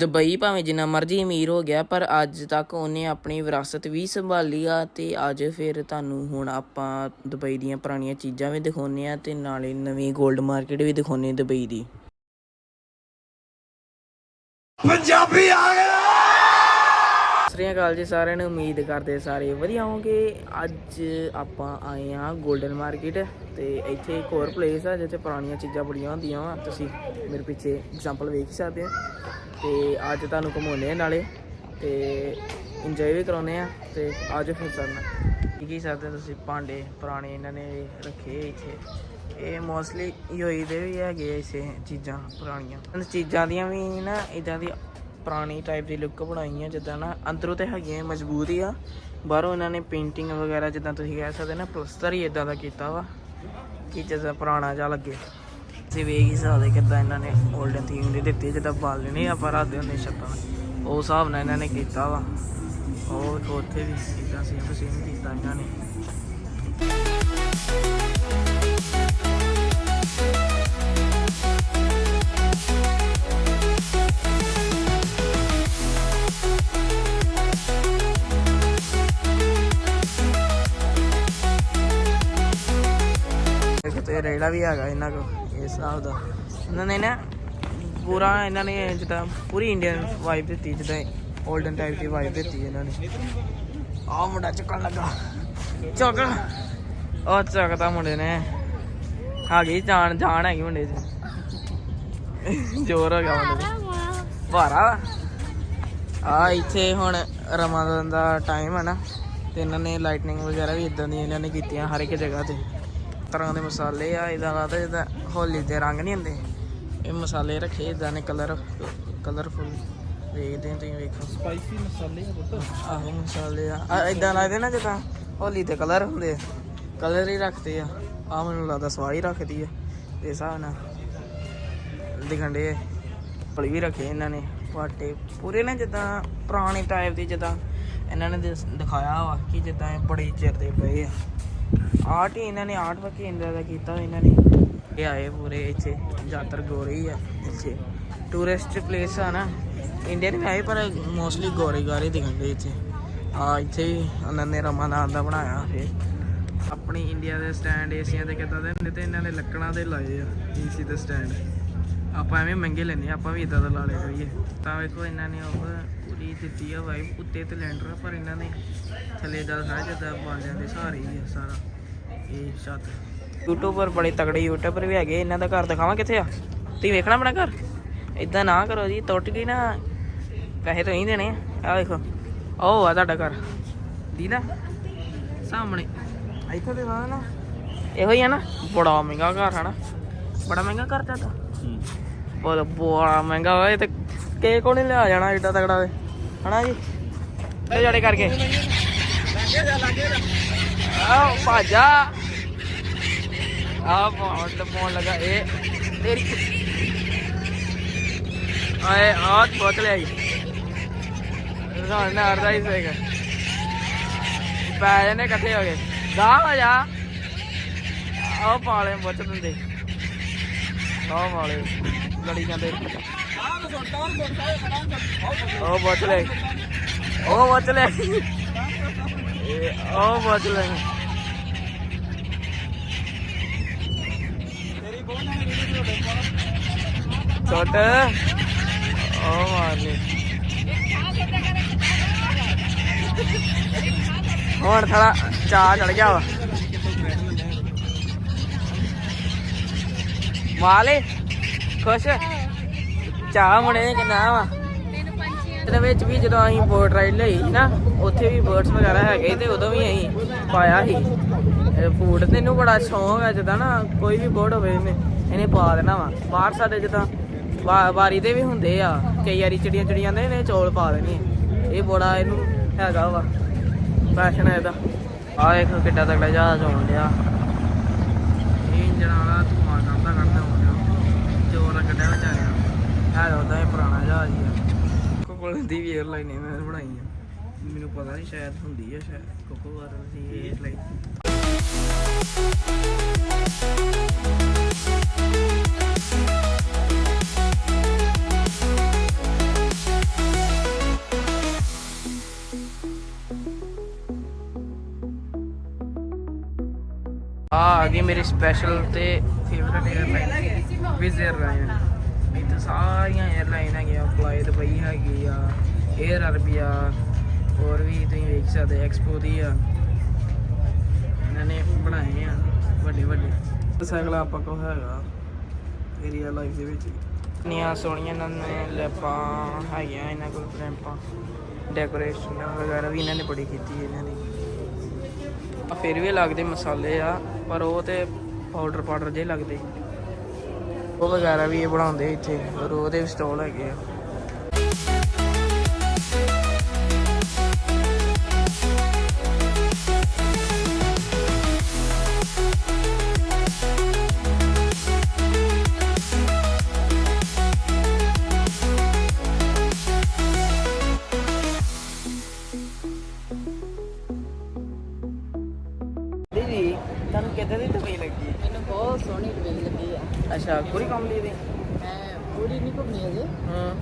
Dubai ਭਾਵੇਂ ਜਿੰਨਾ ਮਰਜ਼ੀ ਅਮੀਰ ਹੋ ਗਿਆ ਪਰ ਅੱਜ ਤੱਕ ਉਹਨੇ ਆਪਣੀ ਵਿਰਾਸਤ ਵੀ ਸੰਭਾਲੀ ਆ ਤੇ ਅੱਜ ਫਿਰ ਤੁਹਾਨੂੰ ਹੁਣ ਆਪਾਂ ਦੁਬਈ ਦੀਆਂ ਪੁਰਾਣੀਆਂ ਚੀਜ਼ਾਂ ਵੀ ਦਿਖਾਉਂਦੇ ਆ ਤੇ ਨਾਲੇ ਨਵੀਂ 골ਡ ਮਾਰਕੀਟ ਵੀ ਦਿਖਾਉਂਦੇ ਦੁਬਈ ਦੀ। ਪੰਜਾਬੀ ਆ ਗਿਆ ਸ਼੍ਰੀ ਅਕਾਲ ਜੀ ਸਾਰਿਆਂ ਨੂੰ ਉਮੀਦ ਕਰਦੇ ਸਾਰੇ ਵਧੀਆ ਹੋਵੋਗੇ। ਅੱਜ ਆਪਾਂ ਆਏ ਆ 골ਡਨ ਮਾਰਕੀਟ ਤੇ ਇੱਥੇ ਇੱਕ ਹੋਰ ਪਲੇਸ ਆ ਜਿੱਥੇ ਪੁਰਾਣੀਆਂ ਚੀਜ਼ਾਂ ਬੜੀਆਂ ਹੁੰਦੀਆਂ ਵਾ। ਤੁਸੀਂ ਮੇਰੇ ਪਿੱਛੇ ਐਗਜ਼ਾਮਪਲ ਵੇਖ ਸਕਦੇ ਆ ਤੇ ਅੱਜ ਤੁਹਾਨੂੰ ਘੁਮਾਉਂਦੇ ਆ ਨਾਲੇ ਤੇ ਇੰਜੋਏ ਵੀ ਕਰਾਉਂਦੇ ਆ ਤੇ ਅੱਜ ਫਿਰ ਸਰਨਾ ਕੀ ਕੀ ਸਕਦੇ ਤੁਸੀਂ ਭਾਂਡੇ ਪੁਰਾਣੇ ਇਹਨਾਂ ਨੇ ਰੱਖੇ ਇੱਥੇ? ਇਹ ਮੋਸਟਲੀ ਯੂਈ ਦੇ ਵੀ ਹੈਗੇ ਇਸੇ ਚੀਜ਼ਾਂ ਪੁਰਾਣੀਆਂ। ਇਹਨਾਂ ਚੀਜ਼ਾਂ ਦੀਆਂ ਵੀ ਨਾ ਇਦਾਂ ਦੀ ਪੁਰਾਣੀ ਟਾਈਪ ਦੀ ਲੁੱਕ ਬਣਾਈ ਹੈ ਜਿੱਦਾਂ ਨਾ ਅੰਦਰੋਂ ਤੇ ਹੈਗੀਆਂ ਮਜ਼ਬੂਤ ਹੀ ਆ। ਬਾਹਰੋਂ ਇਹਨਾਂ ਨੇ ਪੇਂਟਿੰਗ ਵਗੈਰਾ ਜਿੱਦਾਂ ਤੁਸੀਂ ਕਹਿ ਸਕਦੇ ਨਾ, ਪਲਸਤਰ ਹੀ ਇਦਾਂ ਦਾ ਕੀਤਾ ਵਾ, ਕਿ ਜਿੱਦਾਂ ਪੁਰਾਣਾ ਜਿਹਾ ਲੱਗੇ। ਤੁਸੀਂ ਵੇਖ ਹੀ ਸਕਦੇ ਕਿੱਦਾਂ ਇਹਨਾਂ ਨੇ 골ਡਨ ਥੀਮ ਦੀ ਦਿੱਤੀ, ਜਿੱਦਾਂ ਬਾਲ ਨਹੀਂ ਆਪਾਂ ਰੱਖਦੇ ਹੁੰਦੇ ਛੱਤਾਂ ਉਹ ਹਿਸਾਬ ਨਾਲ ਇਹਨਾਂ ਨੇ ਕੀਤਾ ਵਾ। ਉਹ ਉੱਥੇ ਵੀ ਇਦਾਂ ਸੇਮ ਸੇਮ ਕੀਤਾ ਇਹਨਾਂ ਨੇ। ਕਿਤੇ ਰੇੜਾ ਵੀ ਹੈਗਾ ਇਹਨਾਂ ਕੋਲ। ਇਸ ਹਿਸਾਬ ਦਾ। ਇਹਨਾਂ ਨੇ ਨਾ ਪੂਰਾ ਇਹਨਾਂ ਨੇ ਜਿੱਦਾਂ ਪੂਰੀ ਇੰਡੀਅਨ ਵਾਈਬ ਦਿੱਤੀ, ਜਿੱਦਾਂ 올ਡਨ ਟਾਈਪ ਦੀ ਵਾਈਬ ਦਿੱਤੀ ਇਹਨਾਂ ਨੇ। ਆਹ ਮੁੰਡਾ ਚੱਕਣ ਲੱਗਾ। ਚੱਕ। ਉਹ ਚੱਕਦਾ ਮੁੰਡੇ ਨੇ। ਹੈਗੀ ਜਾਨ ਜਾਨ ਹੈਗੀ ਮੁੰਡੇ 'ਚ ਜ਼ੋਰ ਹੋ ਗਿਆ ਮੁੰਡੇ ਦਾ। ਭਾਰਾ ਆ ਇੱਥੇ ਹੁਣ ਰਮਾਦਾਨ ਦਾ ਟਾਈਮ ਹੈ ਨਾ, ਤੇ ਇਹਨਾਂ ਨੇ ਲਾਈਟਨਿੰਗ ਵਗੈਰਾ ਵੀ ਇਦਾਂ ਦੀ ਇਹਨਾਂ ਨੇ ਕੀਤੀਆਂ ਹਰ ਇੱਕ ਜਗ੍ਹਾ ਤੇ। ਤਰ੍ਹਾਂ ਦੇ ਮਸਾਲੇ ਆ ਇਦਾਂ ਲੱਗਦਾ ਜਿੱਦਾਂ ਹੋਲੀ ਦੇ ਰੰਗ ਨਹੀਂ ਹੁੰਦੇ ਇਹ ਮਸਾਲੇ ਰੱਖੇ ਇਦਾਂ ਨੇ ਕਲਰ ਕਲਰਫੁਲ ਵੇਖਦੇ ਤੁਸੀਂ ਵੇਖੋ। ਸਪਾਈਸੀ ਮਸਾਲੇ ਆ ਪੁੱਤ। ਆਹੋ ਮਸਾਲੇ ਆ। ਇਦਾਂ ਲੱਗਦੇ ਨਾ ਜਿੱਦਾਂ ਹੋਲੀ ਤੇ ਕਲਰ ਹੁੰਦੇ ਕਲਰ ਹੀ ਰੱਖਦੇ ਆ। ਆ ਮੈਨੂੰ ਲੱਗਦਾ ਸਵਾਈ ਰੱਖਦੀ ਆ ਇਸ ਹਿਸਾਬ ਨਾਲ। ਦਿਖਣ ਦੇ ਫਲੀ ਵੀ ਰੱਖੇ ਇਹਨਾਂ ਨੇ ਪਾਟੇ ਪੂਰੇ ਨਾ ਜਿੱਦਾਂ ਪੁਰਾਣੇ ਟਾਈਪ ਦੇ ਜਿੱਦਾਂ ਇਹਨਾਂ ਨੇ ਦਿਖਾਇਆ ਵਾ ਕਿ ਜਿੱਦਾਂ ਇਹ ਬੜੇ ਚਿਰ ਦੇ ਪਏ ਆ। ਆਰਟ ਹੀ ਇਹਨਾਂ ਨੇ ਆਰਟ ਵਰਕ ਇੰਦਾ ਦਾ ਕੀਤਾ ਇਹਨਾਂ ਨੇ। ਇਹ ਆਏ ਪੂਰੇ ਇੱਥੇ ਜ਼ਿਆਦਾਤਰ ਗੋਰੇ ਹੀ ਆ ਇੱਥੇ। ਟੂਰਿਸਟ ਪਲੇਸ ਆ ਨਾ ਇੰਡੀਅਨ ਵੀ ਆਏ ਪਰ ਮੋਸਟਲੀ ਗੋਰੇ ਗਾਰੇ ਦਿਖਣਗੇ ਇੱਥੇ। ਆ ਇੱਥੇ ਵੀ ਉਹਨਾਂ ਨੇ ਰਮਾਦਾਨ ਦਾ ਬਣਾਇਆ ਫਿਰ ਆਪਣੀ ਇੰਡੀਆ ਦੇ ਸਟੈਂਡ ਏਸੀਆਂ ਦੇ ਕਿੱਦਾਂ ਦੇ ਹੁੰਦੇ ਤੇ ਇਹਨਾਂ ਨੇ ਲੱਕੜਾਂ ਦੇ ਲਾਏ ਆ ਏਸੀ ਦੇ ਸਟੈਂਡ ਆਪਾਂ ਐਵੇਂ ਮਹਿੰਗੇ ਲੈਨੇ ਆ, ਆਪਾਂ ਵੀ ਇਦਾਂ ਦਾ ਲਾ ਲਿਆ ਕਰੀਏ। ਤਾਂ ਵੇਖੋ ਇਹਨਾਂ ਨੇ ਉਹ ਪੂਰੀ ਦਿੱਤੀ ਆ ਵਾਈਬ ਉੱਤੇ ਤੇ ਲੈਂਡਰ ਆ, ਪਰ ਇਹਨਾਂ ਨੇ ਥੱਲੇ ਦਾ ਸਾਰਾ ਜਿੱਦਾਂ ਬਾਲਿਆਂ ਦੇ ਸਹਾਰੇ ਹੀ ਆ ਸਾਰਾ ਇਹ ਛੱਤ। ਯੂਟਿਊਬਰ ਬੜੇ ਤਗੜੇ ਯੂਟਿਊਬਰ ਵੀ ਹੈਗੇ ਇਹਨਾਂ ਦਾ ਘਰ ਦਿਖਾਵਾਂ ਕਿੱਥੇ ਆ? ਤੁਸੀਂ ਵੇਖਣਾ ਆਪਣਾ ਘਰ? ਇਦਾਂ ਨਾ ਕਰੋ ਜੀ ਟੁੱਟ ਗਈ ਨਾ ਪੈਸੇ ਤਾਂ ਹੀ ਦੇਣੇ ਆ। ਦੇਖੋ ਉਹ ਆ ਤੁਹਾਡਾ ਘਰ। ਦੀ ਨਾ ਸਾਹਮਣੇ। ਇੱਥੇ ਦੇ ਨਾ ਨਾ। ਇਹੋ ਹੀ ਆ ਨਾ ਬੜਾ ਮਹਿੰਗਾ ਘਰ ਹੈ ਨਾ। ਬੜਾ ਮਹਿੰਗਾ ਘਰ ਤੁਹਾਡਾ ਬੜਾ ਬੜਾ ਮਹਿੰਗਾ ਹੋਇਆ ਇਹ ਤੇ ਕੇ ਨਹੀਂ ਲਿਆ ਜਾਣਾ ਏਡਾ ਤਗੜਾ ਵੇ ਹਨਾ ਜੀ? ਤੇ ਜੜੇ ਕਰਕੇ। ਆਹ ਭਾਜਾ। ਆਹ ਬਹੁਤ ਮੋਨ ਲਗਾ, ਇਹ ਤੇਰੀ ਆਏ, ਆਹ ਬਹੁਤ ਲਿਆਈ। ਰਾਣ ਨਾ ਅਰਦਾ ਹੀ ਸੇਗਾ ਪੈ ਜਾਨੇ ਇਕੱਠੇ ਹੋ ਗਏ। ਗਾ ਹੋ ਜਾ। ਆਹ ਪਾਲੇ ਬੁੱਚ ਦਿੰਦੇ। ਆਹ ਵਾਲੇ ਲੜੀ ਜਾਂਦੇ। ਉਹ ਬਚ ਲੈ। ਉਹ ਬਚ ਲੈ। ਉਹ ਬੁੱਚ ਲੈ। ਛੋਟ ਉਹ ਮਾਰਨੇ ਹੁਣ ਥੋੜਾ ਚਾਹ ਚੜ ਗਿਆ ਵਾ। ਮਾਲੇ ਖੁਸ਼। ਚਾਹ ਮੁੰਡੇ ਨੇ ਕਿੰਨਾ ਵਾ? ਇਹਦੇ ਵਿੱਚ ਵੀ ਜਦੋਂ ਅਸੀਂ ਬੋਟ ਰਾਈਡ ਲਈ ਨਾ, ਉੱਥੇ ਵੀ ਬਰਡਸ ਵਗੈਰਾ ਹੈਗੇ ਤੇ ਉਦੋਂ ਵੀ ਅਸੀਂ ਪਾਇਆ ਸੀ। ਫੂਡ ਤੇ ਇਹਨੂੰ ਬੜਾ ਸ਼ੌਂਕ ਹੈ ਜਦਾਂ ਨਾ ਕੋਈ ਵੀ ਬਰਡ ਹੋਵੇ, ਇਹਨੇ ਇਹਨੇ ਪਾ ਦੇਣਾ ਵਾ। ਬਾਹਰ ਸਾਡੇ ਜਦਾਂ ਵਾਰੀ ਦੇ ਵੀ ਹੁੰਦੇ ਆ, ਕਈ ਵਾਰੀ ਚਿੜੀਆਂ ਚਿੜੀਆਂ ਦੇ ਇਹਨੇ ਚੌਲ ਪਾ ਦੇਣੀ ਇਹ ਬੜਾ ਇਹਨੂੰ ਹੈਗਾ ਵਾ ਫੈਸ਼ਨ ਹੈ ਇਹਦਾ। ਆਹ ਦੇਖੋ ਕਿੱਡਾ ਤਗੜਾ ਜਹਾਜ਼ ਆਉਣ ਡਿਆ। ਇਹ ਇੰਜਣ ਵਾਲਾ ਹੈ ਉਹਦਾ ਇਹ ਪੁਰਾਣਾ ਜਹਾਜ਼ ਹੀ ਆ ਕੋਕੋਲ ਦੀ ਵੀ 에ਅਰਲਾਈਨ ਇਹਨਾਂ ਨੇ ਬਣਾਈ ਆ। ਮੈਨੂੰ ਪਤਾ ਨਹੀਂ ਸ਼ਾਇਦ ਹੁੰਦੀ ਆ ਸ਼ਾਇਦ ਕੋਕੋਲ ਦੀ 에ਅਰਲਾਈਨ ਆ ਆ ਗਈ ਮੇਰੀ ਸਪੈਸ਼ਲ ਤੇ ਫੇਵਰਟ 에ਅਰਲਾਈਨ ਵਿਜ਼ਰ ਰਾਇਨ ਇੱਥੇ ਸਾਰੀਆਂ 에ਅਰਲਾਈਨ ਹੈਗੀਆਂ ਫਲਾਈ ਦੁਬਈ ਹੈਗੀ ਆ 에ਅਰ ਅਰਬੀਆ ਹੋਰ ਵੀ ਤੁਸੀਂ ਵੇਖ ਸਕਦੇ ਐਕਸਪੋ ਦੀ ਆ। ਇਹਨਾਂ ਨੇ ਬਣਾਏ ਆ, ਵੱਡੇ ਵੱਡੇ। ਸਾਈਕਲ ਆਪਾਂ ਕੋ ਹੈਗਾ ਏਰੀਆ ਲਾਈਫ ਦੇ ਵਿੱਚ। ਨੀਆਂ ਸੋਹਣੀਆਂ ਇਹਨਾਂ ਨੇ ਲੈਪਾਂ ਹੈਗੀਆਂ, ਇਹਨਾਂ ਕੋਲ ਲੈਂਪਾਂ ਡੈਕੋਰੇਸ਼ਨ ਵਗੈਰਾ ਵੀ ਇਹਨਾਂ ਨੇ ਬੜੀ ਕੀਤੀ ਇਹਨਾਂ ਨੇ ਫਿਰ ਵੀ ਲੱਗਦੇ ਮਸਾਲੇ ਆ, ਪਰ ਉਹ ਤੇ ਪਾਊਡਰ ਪਾਊਡਰ ਜੇ ਲੱਗਦੇ। ਉਹ ਵਗੈਰਾ ਵੀ ਇਹ ਬਣਾਉਂਦੇ ਇੱਥੇ ਔਰ ਉਹਦੇ ਵੀ ਸਟਾਲ ਹੈਗੇ ਆ। ਤੁਹਾਨੂੰ ਕਿੱਦਾਂ ਦੀ ਦਵਾਈ ਲੱਗੀ? ਮੈਨੂੰ ਬਹੁਤ ਸੋਹਣੀ ਡਿਜ਼ਾਈਨ ਲੱਗੀ ਆ। ਅੱਛਾ ਪੂਰੀ ਕੰਪਨੀ ਦੀ? ਮੈਂ ਪੂਰੀ ਨਹੀਂ ਘੁੰਮੀ ਅਜੇ ਹੂੰ।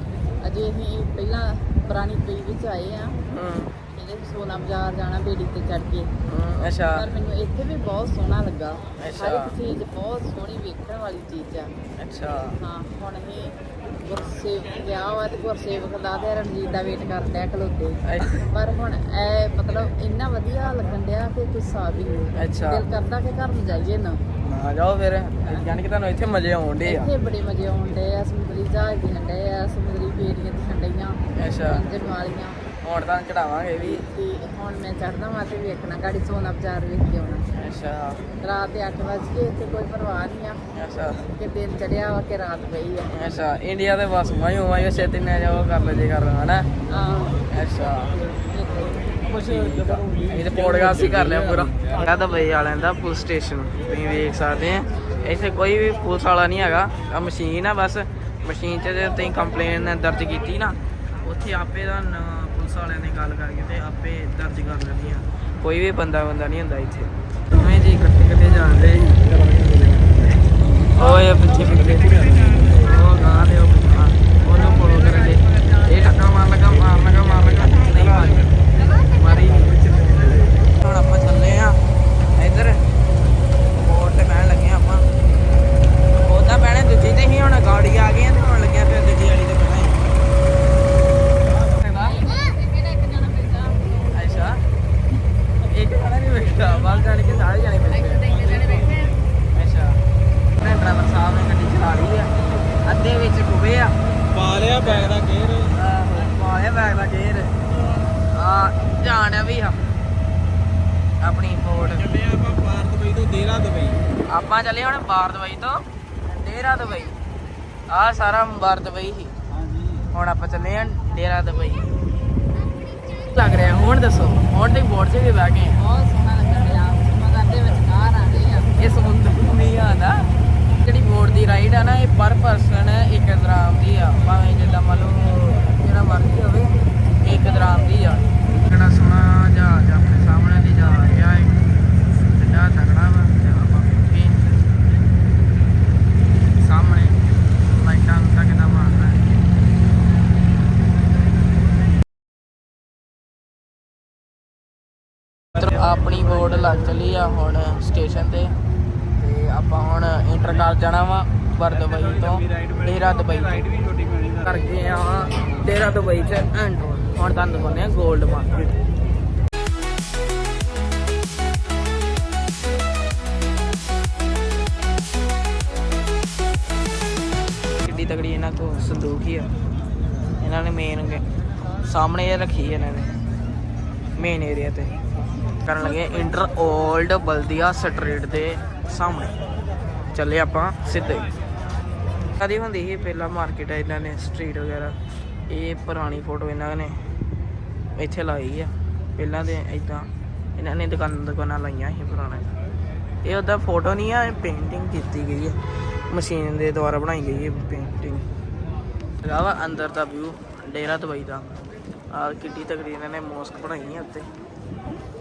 ਅਜੇ ਅਸੀਂ ਪਹਿਲਾਂ ਪੁਰਾਣੀ ਪਈ ਵਿੱਚ ਆਏ ਆ। ਹੂੰ। ਇਹਦੇ ਸੋਨਾ ਬਾਜ਼ਾਰ ਜਾਣਾ ਬੇੜੀ ਤੇ ਚੜ ਕੇ। ਹੂੰ, ਅੱਛਾ। ਪਰ ਮੈਨੂੰ ਇੱਥੇ ਵੀ ਬਹੁਤ ਸੋਹਣਾ ਲੱਗਾ। ਹਰ ਅੱਛਾ। ਇੱਕ ਚੀਜ਼ ਬਹੁਤ ਸੋਹਣੀ ਵੇਖਣ ਵਾਲੀ ਚੀਜ਼ ਆ। ਅੱਛਾ। ਹਾਂ ਹੁਣ ਅਸੀਂ ਗੁਰਸੇਵਕ ਗਿਆ ਵਾ ਤੇ ਗੁਰਸੇਵਕ ਦਾ ਤੇ ਰਣਜੀਤ ਦਾ ਵੇਟ ਕਰਦੇ ਆ ਖਲੋਤੇ। ਪਰ ਹੁਣ ਇਹ ਮਤਲਬ ਇੰਨਾ ਵਧੀਆ ਲੱਗਣ ਡਿਆ ਹਿਸਾਬ ਹੀ ਨਹੀਂ ਅੱਛਾ। ਦਿਲ ਕਰਦਾ ਕਿ ਘਰ ਨੂੰ ਜਾਈਏ ਨਾ। ਨਾ ਜਾਓ ਫਿਰ ਯਾਨੀ ਕਿ ਤੁਹਾਨੂੰ ਇੱਥੇ ਮਜ਼ੇ ਆਉਂਦੇ ਆ। ਇੱਥੇ ਬੜੇ ਮਜ਼ੇ ਆਉਂਦੇ ਆ ਸਮੁੰਦਰੀ ਜਹਾਜ਼ ਦੀ ਹੰਡੇ ਆ ਸਮੁੰਦਰੀ ਬੇੜੀਆਂ ਦੀ ਹੰਡਈਆਂ ਅੱਛਾ। ਇੰਜਨ ਵਾਲੀਆਂ। ਹੁਣ ਤਾਂ ਚੜਾਵਾਂਗੇ ਵੀ। ਤੇ ਹੁਣ ਮੈਂ ਚੜਦਾ ਵਾਂ ਤੇ ਵੇਖਣਾ ਗਾੜੀ ਸੋਨਾ ਬਾਜ਼ਾਰ ਵੇਖ ਕੇ ਆਉਣਾ। ਅੱਛਾ। ਰਾਤ ਦੇ 8 ਵਜ ਗਏ ਇੱਥੇ ਕੋਈ ਪਰਵਾਹ ਨਹੀਂ ਆ। ਅੱਛਾ। ਕਿ ਦਿਨ ਚੜਿਆ ਵਾ ਕਿ ਰਾਤ ਪਈ ਆ। ਅੱਛਾ ਇੰਡੀਆ ਦੇ ਬਸ ਮਾਇਓ ਮਾਇਓ ਛੇਤੀ ਨਾ ਜਾਓ ਕਰ ਲੋ ਜੇ ਕਰਨਾ ਹਨਾ ਆਹ ਅੱਛਾ। ਇਹ ਤੇ ਪੋਡਕਾਸਟ ਹੀ ਕਰ ਲਿਆ ਪੂਰਾ। ਇਹ ਤਾਂ ਬਈ ਵਾਲਿਆਂ ਦਾ ਪੁਲਿਸ ਸਟੇਸ਼ਨ ਤੁਸੀਂ ਵੇਖ ਸਕਦੇ ਆ। ਇੱਥੇ ਕੋਈ ਵੀ ਪੁਲਿਸ ਵਾਲਾ ਨਹੀਂ ਹੈਗਾ। ਆ ਮਸ਼ੀਨ ਆ ਬਸ। ਮਸ਼ੀਨ 'ਚ ਜੇ ਤੁਸੀਂ ਕੰਪਲੇਨ ਦਰਜ ਕੀਤੀ ਨਾ ਉੱਥੇ ਆਪੇ ਦਾ ਪੁਲਿਸ ਵਾਲਿਆਂ ਨੇ ਗੱਲ ਕਰਕੇ ਤੇ ਆਪੇ ਦਰਜ ਕਰ ਲੈਣੀ ਆ। ਕੋਈ ਵੀ ਬੰਦਾ ਬੰਦਾ ਨਹੀਂ ਹੁੰਦਾ ਇੱਥੇ। ਦੋਵੇਂ ਜੀ ਇਕੱਠੇ ਇਕੱਠੇ ਜਾਂਦੇ ਓਏ ਪਿੱਛੇ ਪਿੱਛੇ। ਉਹ ਗਾਂ ਦੇ ਉਹ ਪਿੱਛੇ ਆ। ਉਹਨੂੰ ਫੋਲੋ ਕਰਨ ਦੇ ਇਹ ਟੱਕਾ ਮਾਰ ਲਗਾ ਮਾਰ ਲਗਾ ਮਾਰ ਲਗਾ ਨਹੀਂ ਮਾਰੀ ਮਾਰੀ ਹੁਣ ਆਪਾਂ ਚੱਲੇ ਆ ਇੱਧਰ ਬੋਰਡ ਤੇ ਬਹਿਣ ਲੱਗੇ ਆ ਆਪਾਂ ਉਹਦਾ ਬਹਿਣੇ ਦੂਜੀ ਤੇ ਹੀ ਹੁਣ ਗਾੜੀ ਆ ਗਈ ਆ ਤੇ ਹੁਣ ਲੱਗਿਆ ਫਿਰ ਦੂਜੀ ਵਾਲੀ ਤੇ ਬਹਿਣਾ ਅੱਛਾ ਇੱਕ ਜਣਾ ਨਹੀਂ ਬੈਠਾ ਬਾਹਰ ਜਾਣ ਕੇ ਸਾਰੇ ਜਾਣੇ ਬੈਠੇ ਅੱਛਾ ਨੇ ਡਰਾਈਵਰ ਸਾਹਿਬ ਨੇ ਗੱਡੀ ਚਲਾ ਲਈ ਆ ਅੱਧੇ ਵਿੱਚ ਡੁੱਬੇ ਆ ਪਾ ਲਿਆ ਬੈਗ ਦਾ ਗੇਅਰ ਮਾਇਆ ਬੈਗ ਦਾ ਗੇਰ ਆ ਜਾਣਿਆ ਵੀ ਆ। ਆਪਣੀ ਫੋਰਡ ਚੱਲੇ ਆਪਾਂ ਭਾਰਤ ਬਈ ਤੋਂ ਦੇਰਾ ਦੁਬਈ। ਆਪਾਂ ਚੱਲੇ ਹੁਣ ਬਾਰ ਦੁਬਈ ਤੋਂ ਡੇਰਾ ਦੁਬਈ। ਆ ਸਾਰਾ ਬਾਰ ਦੁਬਈ ਹੀ। ਹਾਂਜੀ। ਹੁਣ ਆਪਾਂ ਚੱਲੇ ਆ ਡੇਰਾ ਦੁਬਈ। ਲੱਗ ਰਿਹਾ ਹੁਣ ਦੱਸੋ ਹੁਣ ਤੇ ਬੋਰਡ 'ਚ ਵੀ ਬਹਿ ਗਏ? ਆ। ਬਹੁਤ ਸੋਹਣਾ ਲੱਗਣ ਡਿਆ। ਮਗਰ ਦੇ ਵਿੱਚ ਕਾਰ ਆ ਗਈ ਆ। ਇਹ ਸਮੁੰਦਰ ਨਹੀਂ ਆਉਂਦਾ ਜਿਹੜੀ ਬੋਰਡ ਦੀ ਰਾਈਡ ਆ ਨਾ ਇਹ ਪਰ ਪਰਸਨ ਇੱਕ ਦਰਾਮ ਦੀ ਆ ਭਾਵੇਂ ਜਿੱਦਾਂ ਮੰਨ ਲਓ ਜਿਹੜਾ ਮਰਜ਼ੀ ਹੋਵੇ ਇੱਕ ਦਰਾਮ ਦੀ ਆ ਕਿਹੜਾ ਸੋਹਣਾ ਜਹਾਜ਼ ਆਪਣੇ ਸਾਹਮਣੇ ਦੀ ਜਾ ਰਿਹਾ ਹੈ ਕਿੰਨਾ ਤਗੜਾ ਵਾ ਤੇ ਆਪਾਂ ਵੇਖੀਏ ਸਾਹਮਣੇ ਲਾਈਟਾਂ ਦਾ ਕਿੰਨਾ ਮਾਰਦਾ ਹੈ ਇੱਧਰ ਆਪਣੀ ਬੋਰਡ ਲੱਗ ਚਲੀ ਆ ਹੁਣ ਸਟੇਸ਼ਨ ਤੇ ਤੇ ਆਪਾਂ ਹੁਣ ਇੰਟਰ ਕਰ ਜਾਣਾ ਵਾ ਬਰ ਦੁਬਈ ਤੋਂ ਡੇਰਾ ਦੁਬਈ ਕਰ ਗਏ ਆ ਡੇਰਾ ਦੁਬਈ ਚ ਐਂਡ ਹੁਣ। ਤੁਹਾਨੂੰ ਦਿਖਾਉਂਦੇ ਆ 골ਡ ਮਾਰਕੀਟ ਕਿੱਡੀ ਤਗੜੀ ਇਹਨਾਂ ਕੋ ਸੰਦੂਕ ਹੀ ਆ। ਇਹਨਾਂ ਨੇ ਮੇਨ ਸਾਹਮਣੇ ਇਹ ਰੱਖੀ ਇਹਨਾਂ ਨੇ ਮੇਨ ਏਰੀਆ ਤੇ। ਕਰਨ ਲੱਗੇ ਇੰਟਰ 올ਡ ਬਲਦੀਆ ਸਟਰੀਟ ਦੇ ਸਾਹਮਣੇ। ਚੱਲੇ ਆਪਾਂ ਸਿੱਧੇ। ਕਦੀ ਹੁੰਦੀ ਸੀ ਪਹਿਲਾਂ ਮਾਰਕੀਟ ਇਹਨਾਂ ਨੇ ਸਟਰੀਟ ਵਗੈਰਾ। ਇਹ ਪੁਰਾਣੀ ਫੋਟੋ ਇਹਨਾਂ ਨੇ ਇੱਥੇ ਲਾਈ ਆ। ਪਹਿਲਾਂ ਦੇ ਇਦਾਂ ਇਹਨਾਂ ਨੇ ਦੁਕਾਨ ਦੁਕਾਨਾਂ ਲਾਈਆਂ ਸੀ ਪੁਰਾਣੇ ਇਹ ਉਹਦਾ ਫੋਟੋ ਨਹੀਂ ਆ, ਇਹ ਪੇਂਟਿੰਗ ਕੀਤੀ ਗਈ ਹੈ ਮਸ਼ੀਨ ਦੇ ਦੁਆਰਾ ਬਣਾਈ ਗਈ ਹੈ ਪੇਂਟਿੰਗ ਹੈਗਾ ਅੰਦਰ ਦਾ ਵਿਊ ਡੇਰਾ ਦੁਬਈ ਦਾ। ਆ ਕਿੱਡੀ ਤਕੜੀ ਇਹਨਾਂ ਨੇ ਮੋਸਕ ਬਣਾਈ ਹੈ ਉੱਤੇ।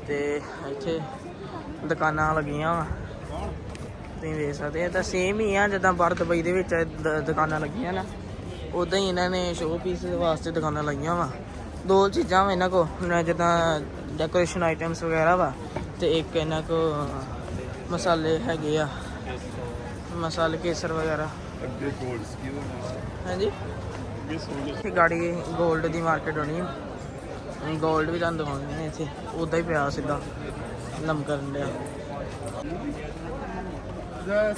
ਤੇ ਇੱਥੇ ਦੁਕਾਨਾਂ ਲੱਗੀਆਂ ਵਾ। ਤੁਸੀਂ ਵੇਖ ਸਕਦੇ ਆ ਤਾਂ ਸੇਮ ਹੀ ਆ ਜਿੱਦਾਂ ਬਾਹਰ ਦੁਬਈ ਦੇ ਵਿੱਚ ਦੁਕਾਨਾਂ ਲੱਗੀਆਂ ਨਾ ਉਦਾਂ ਹੀ ਇਹਨਾਂ ਨੇ ਸ਼ੋਅ ਪੀਸ ਵਾਸਤੇ ਦੁਕਾਨਾਂ ਲਾਈਆਂ ਵਾ। ਦੋ ਚੀਜ਼ਾਂ ਵਾ ਇਹਨਾਂ ਕੋ ਜਿੱਦਾਂ ਡੈਕੋਰੇਸ਼ਨ ਆਈਟਮਸ ਵਗੈਰਾ ਵਾ ਤੇ ਇੱਕ ਇਹਨਾਂ ਕੋ ਮਸਾਲੇ ਹੈਗੇ ਆ ਮਸਾਲੇ ਕੇਸਰ ਵਗੈਰਾ। ਅੱਗੇ ਗੋਲਡ ਸਕੀ ਦਾ ਹਾਂਜੀ? ਇਹ ਗਾੜੀ 골ਡ ਦੀ ਮਾਰਕੀਟ ਹੋਣੀ ਗੋਲਡ ਵੀ ਤੁਹਾਨੂੰ ਦਿਖਾਉਂਦੇ ਨੇ ਇੱਥੇ। ਉਦਾਂ ਹੀ ਪਿਆ ਸਿੱਧਾ ਲਮਕਣ ਡਿਆ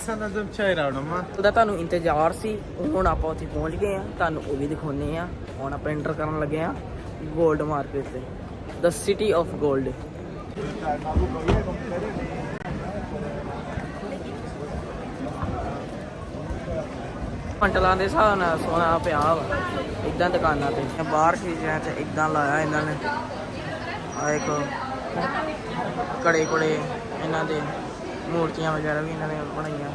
ਸਨਦਮ ਚਾਹੀਦਾ ਨਾ ਉਹਦਾ ਤੁਹਾਨੂੰ ਇੰਤਜ਼ਾਰ ਸੀ ਹੁਣ ਆਪਾਂ ਉੱਥੇ ਪਹੁੰਚ ਗਏ ਆ। ਤੁਹਾਨੂੰ ਉਹ ਵੀ ਦਿਖਾਉਨੇ ਆ। ਹੁਣ ਆਪਾਂ ਐਂਟਰ ਕਰਨ ਲੱਗੇ ਆ ਗੋਲਡ ਮਾਰਕੀਟ ਤੇ। ਦ ਸਿਟੀ ਆਫ 골ਡ ਪੰਟਲਾਂ ਦੇ ਹਿਸਾਬ ਨਾਲ ਸੋਨਾ ਪਿਆ ਵਾ। ਇਦਾਂ ਦੁਕਾਨਾਂ ਤੇ। ਬਾਹਰ ਚੀਜ਼ਾਂ 'ਚ ਇਦਾਂ ਲਾਇਆ ਇਹਨਾਂ ਨੇ। ਆ ਇੱਕ ਕੜੇ ਕੁੜੇ ਇਹਨਾਂ ਦੇ, ਮੂਰਤੀਆਂ ਵਗੈਰਾ ਵੀ ਇਹਨਾਂ ਨੇ ਬਣਾਈਆਂ।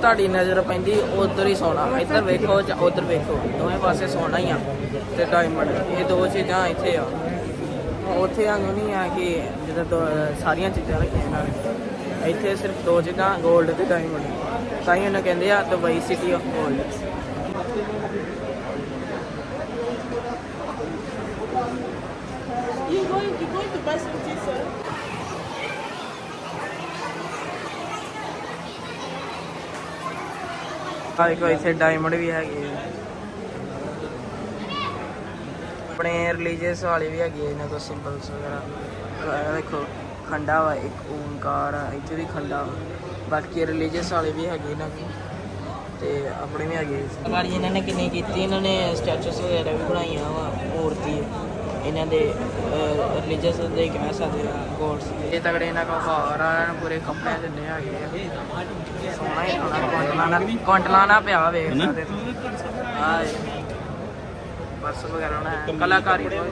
ਤੁਹਾਡੀ ਨਜ਼ਰ ਪੈਂਦੀ ਉਧਰ ਹੀ ਸੋਨਾ ਇੱਧਰ ਵੇਖੋ ਜਾਂ ਉਧਰ ਵੇਖੋ, ਦੋਵੇਂ ਪਾਸੇ ਸੋਨਾ ਹੀ ਆ। ਤੇ ਡਾਇਮੰਡ ਇਹ ਦੋ ਚੀਜ਼ਾਂ ਇੱਥੇ ਆ। ਉੱਥੇ ਵਾਂਗੂ ਨਹੀਂ ਆ ਕਿ ਜਿੱਦਾਂ ਦੋ- ਸਾਰੀਆਂ ਚੀਜ਼ਾਂ ਰੱਖੀਆਂ ਇਹਨਾਂ ਨੇ। ਇੱਥੇ ਸਿਰਫ ਦੋ ਚੀਜ਼ਾਂ 골ਡ ਤੇ ਡਾਇਮੰਡ ਤਾਂ ਹੀ ਉਹਨਾਂ ਕਹਿੰਦੇ ਆ ਦੁਬਈ ਸਿਟੀ ਆਫ 골ਡ ਆ ਦੇਖੋ ਇੱਥੇ ਡਾਇਮੰਡ ਵੀ ਹੈਗੇ ਆ। ਆਪਣੇ ਰਿਲੀਜੀਅਸ ਵਾਲੇ ਵੀ ਹੈਗੇ ਆ ਇਹਨਾਂ ਕੋਲ ਸਿੰਬਲਸ ਵਗੈਰਾ। ਆਹ ਦੇਖੋ ਖੰਡਾ ਵਾ ਇੱਕ ਓਮਕਾਰ ਆ ਇੱਥੇ ਵੀ ਖੰਡਾ ਵਾ। ਬਾਕੀ ਰਿਲੀਜੀਅਸ ਵਾਲੇ ਵੀ ਹੈਗੇ ਇਹਨਾਂ ਕੋਲ ਤੇ ਆਪਣੇ ਵੀ ਹੈਗੇ ਵਾਰੀ ਇਹਨਾਂ ਨੇ ਕਿੰਨੀ ਕੀਤੀ ਇਹਨਾਂ ਨੇ ਸਟੈਚੂਸ ਵਗੈਰਾ ਵੀ ਬਣਾਈਆਂ ਵਾ ਮੂਰਤੀ ਇਹਨਾਂ ਦੇ ਰਿਲੀਜੀਅਸ ਦੇ ਕਹਿ ਸਕਦੇ ਆ ਗੋਡਸ ਇਹ ਤਗੜੇ ਇਹਨਾਂ ਕੋਲ ਹਾਰ ਇਹਨਾਂ ਨੂੰ ਪੂਰੇ ਕੱਪੜੇ ਦਿੰਦੇ ਹੈਗੇ ਆ। ਸੋਹਣਾ ਹੀ ਸੋਹਣਾ ਕੁੰਟਲਾ ਨਾ ਕੁੰਟਲਾ ਨਾ ਪਿਆ ਵੇਖ ਸਕਦੇ ਆਹ ਪਰਸ ਵਗੈਰਾ ਨਾ। ਕਲਾਕਾਰੀ ਹੈ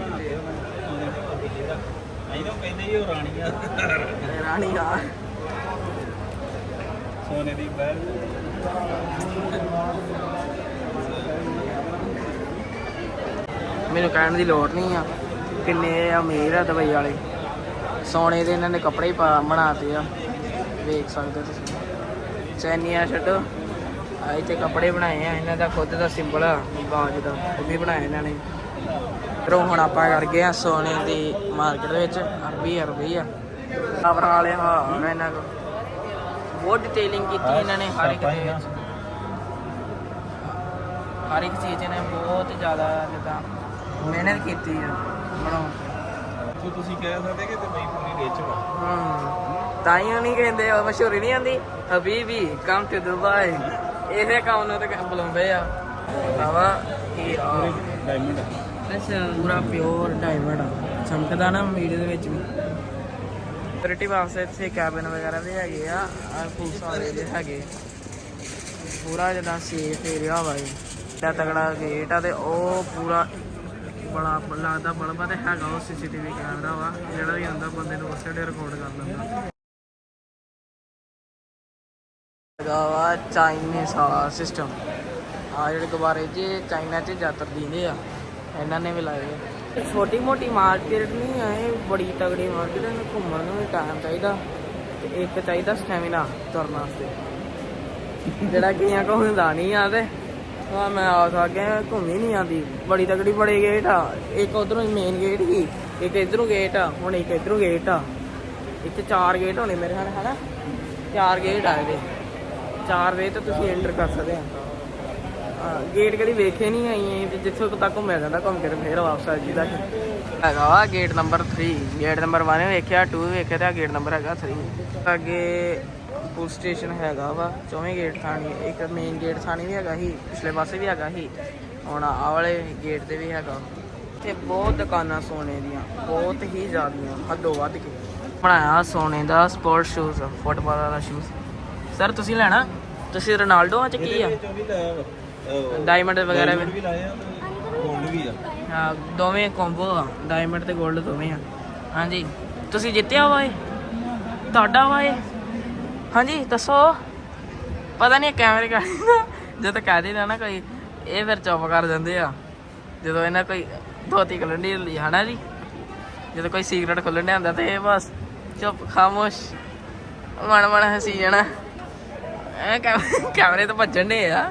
ਇਹਨੂੰ ਕਹਿੰਦੇ ਹੀ ਉਹ ਰਾਣੀਆਂ। ਰਾਣੀ ਆ ਸੋਨੇ ਦੀ ਬੈਲ। ਮੈਨੂੰ ਕਹਿਣ ਦੀ ਲੋੜ ਨਹੀਂ ਆ। ਕਿੰਨੇ ਅਮੀਰ ਆ ਦੁਬਈ ਵਾਲੇ। ਸੋਨੇ ਦੇ ਇਹਨਾਂ ਨੇ ਕੱਪੜੇ ਹੀ ਬਣਾਤੇ ਆ। ਵੇਖ ਸਕਦੇ ਤੁਸੀਂ। ਚੈਨੀਆਂ ਛੱਡੋ। ਆ ਇੱਥੇ ਕੱਪੜੇ ਬਣਾਏ ਆ। ਇਹਨਾਂ ਦਾ ਖੁਦ ਦਾ ਸਿੰਬਲ ਆ, ਬਾਜ ਦਾ। ਉਹ ਵੀ ਬਣਾਇਆ ਇਹਨਾਂ ਨੇ। ਫਿਰ ਹੁਣ ਆਪਾਂ ਕਰ ਗਏ ਆ ਸੋਨੇ ਦੀ ਮਾਰਕੀਟ ਦੇ ਵਿੱਚ। ਅਰਬੀ ਅਰਬੀ ਆ। ਆਪਣਾ ਵਾਲੇ ਹਾਂ ਇਹਨਾਂ ਕੋਲ। ਬਹੁਤ ਡਿਟੇਲਿੰਗ ਕੀਤੀ ਇਹਨਾਂ ਨੇ ਹਰ ਇੱਕ ਦੇ ਵਿੱਚ ਹਰ ਇੱਕ ਚੀਜ਼ ਨੇ ਬਹੁਤ ਜ਼ਿਆਦਾ ਜਿੱਦਾਂ ਮਿਹਨਤ ਕੀਤੀ ਆ ਬਣਾਉਣ ਤੇ। ਜੋ ਤੁਸੀਂ ਕਹਿ ਸਕਦੇ ਕਿ ਦੁਬਈ ਪੂਰੀ ਰਿਚ ਵਾ। ਹਮ ਤਾਂ ਹੀ ਉਹ ਨਹੀਂ ਕਹਿੰਦੇ ਉਹ ਮਸ਼ਹੂਰੀ ਨਹੀਂ ਆਂਦੀ ਹਬੀਬੀ ਕਮ ਟੂ ਦੁਬਈ ਇਹਦੇ ਕੰਮ ਨੂੰ ਤਾਂ ਬੁਲਾਉਂਦੇ ਆ। ਬਾਵਾ ਇਹ ਡਾਇਮੰਡ ਅੱਛਾ ਪੂਰਾ ਪਿਓਰ ਡਾਇਮੰਡ ਚਮਕਦਾ ਨਾ ਵੀਡੀਓ ਦੇ ਵਿੱਚ ਵੀ। ਸਿਕਿਉਰਿਟੀ ਵਾਸਤੇ ਇੱਥੇ ਕੈਬਨ ਵਗੈਰਾ ਵੀ ਹੈਗੇ ਆ ਆ ਪੁਲਿਸ ਵਾਲੇ ਵੀ ਹੈਗੇ। ਪੂਰਾ ਜਿੱਦਾਂ ਸੇਫ ਏਰੀਆ ਵਾ ਇਹ। ਦਾ ਤਗੜਾ ਗੇਟ ਆ ਤੇ ਉਹ ਪੂਰਾ ਬੜਾ ਲੱਗਦਾ ਬਲਬਾ ਤੇ ਹੈਗਾ ਉਹ ਸੀਸੀਟੀਵੀ ਕੈਮਰਾ ਵਾ, ਜਿਹੜਾ ਵੀ ਆਉਂਦਾ ਬੰਦੇ ਨੂੰ ਉਸੇ ਡੇ ਰਿਕਾਰਡ ਕਰ ਲੈਂਦਾ। ਹੈਗਾ ਵਾ ਚਾਈਨੀਸ ਵਾਲਾ ਸਿਸਟਮ ਆ ਜਿਹੜੇ ਗੁਬਾਰੇ ਜੇ ਚਾਈਨਾ 'ਚ ਯਾਤਰਾ ਦਿੰਦੇ ਆ। ਇਹਨਾਂ ਨੇ ਵੀ ਲਾਏ ਛੋਟੀ ਮੋਟੀ ਮਾਰਕੀਟ ਨਹੀਂ ਹੈ ਇਹ ਬੜੀ ਤਗੜੀ ਮਾਰਕੀਟ ਹੈ ਘੁੰਮਣ ਨੂੰ ਵੀ ਟਾਈਮ ਚਾਹੀਦਾ। ਤੇ ਇੱਕ ਚਾਹੀਦਾ ਸਟੈਮਿਨਾ ਤੁਰਨ ਵਾਸਤੇ। ਜਿਹੜਾ ਕਈਆਂ ਕੋ ਹੁੰਦਾ ਨਹੀਂ ਆ ਤੇ ਆ ਮੈਂ ਆ ਸਕਿਆ ਘੁੰਮੀ ਨਹੀਂ ਆਂਦੀ। ਬੜੀ ਤਗੜੀ ਬੜੇ ਗੇਟ ਆ। ਇੱਕ ਉਧਰੋਂ ਮੇਨ ਗੇਟ ਹੀ ਇੱਕ ਇਧਰੋਂ ਗੇਟ ਆ ਹੁਣ ਇੱਕ ਇਧਰੋਂ ਗੇਟ ਆ। ਇੱਥੇ ਚਾਰ ਗੇਟ ਹੋਣੇ ਮੇਰੇ ਖਿਆਲ ਹਨਾ? ਚਾਰ ਗੇਟ ਆ ਇਹਦੇ। ਚਾਰ ਵੇ ਤਾਂ ਤੁਸੀਂ ਐਂਟਰ ਕਰ ਸਕਦੇ ਆ। ਹਾਂ, ਗੇਟ ਕਦੀ ਵੇਖੇ ਨਹੀਂ ਆਈ ਤੇ ਜਿੱਥੋਂ ਕੁ ਤੱਕ ਘੁੰਮਿਆ ਜਾਂਦਾ ਘੁੰਮ ਕੇ ਤੇ ਫੇਰ ਵਾਪਸ ਆ ਜੀਦਾ ਹੈਗਾ ਵਾ ਗੇਟ ਨੰਬਰ 3 ਗੇਟ ਨੰਬਰ 1 ਵੇਖਿਆ 2 ਵੇਖਿਆ ਤੇ ਗੇਟ ਨੰਬਰ ਹੈਗਾ 3 ਅੱਗੇ ਪੁਲਿਸ ਸਟੇਸ਼ਨ ਹੈਗਾ ਵਾ, ਚੌਵੇਂ ਗੇਟ ਥਾਣੀ, ਇੱਕ ਮੇਨ ਗੇਟ ਥਾਣੀ ਵੀ ਹੈਗਾ ਸੀ, ਪਿਛਲੇ ਪਾਸੇ ਵੀ ਹੈਗਾ ਸੀ। ਹੁਣ ਆ ਵਾਲੇ ਗੇਟ ਤੇ ਵੀ ਹੈਗਾ। ਤੇ ਬਹੁਤ ਦੁਕਾਨਾਂ ਸੋਨੇ ਦੀਆਂ, ਬਹੁਤ ਹੀ ਜ਼ਿਆਦੀਆਂ, ਹੱਦੋਂ ਵੱਧ ਕੇ। ਬਣਾਇਆ ਸੋਨੇ ਦਾ ਸਪੋਰਟ ਸ਼ੂਜ਼ ਫੁੱਟਬਾਲ ਦਾ ਸ਼ੂਜ਼ ਸਰ ਤੁਸੀਂ ਲੈਣਾ? ਤੁਸੀਂ ਰੋਨਾਲਡੋ ਆ ਚ ਕੀ ਆ? ਡਾਇਮੰਡ ਵਗੈਰਾ ਵੀ ਵੀ ਲਾਇਆ ਗੋਲਡ ਵੀ ਆ। ਹਾਂ ਦੋਵੇਂ ਕੰਬੋ ਆ ਡਾਇਮੰਡ ਤੇ 골ਡ ਦੋਵੇਂ ਆ। ਹਾਂਜੀ ਤੁਸੀਂ ਜਿੱਤਿਆ ਵਾ ਇਹ? ਤੁਹਾਡਾ ਵਾ ਇਹ? ਹਾਂਜੀ ਦੱਸੋ। ਪਤਾ ਨਹੀਂ ਕੈਮਰੇ ਕਰ ਜਦ ਕਹਿ ਦੇਣਾ ਨਾ ਕੋਈ ਇਹ ਫਿਰ ਚੁੱਪ ਕਰ ਜਾਂਦੇ ਆ। ਜਦੋਂ ਇਹਨਾਂ ਕੋਈ ਧੋਤੀ ਖੁੱਲਣ ਹੁੰਦੀ ਆ, ਹਨਾ ਜੀ? ਜਦੋਂ ਕੋਈ ਸੀਕਰਟ ਖੁੱਲਣ ਡਿਆ ਹੁੰਦਾ ਤੇ ਇਹ ਬਸ ਚੁੱਪ ਖਾਮੋਸ਼ ਮਨ ਮਨ ਹਸੀ ਜਾਣਾ। ਐ ਕੈਮਰੇ ਤੋਂ ਭੱਜਣ ਦੇ ਆ।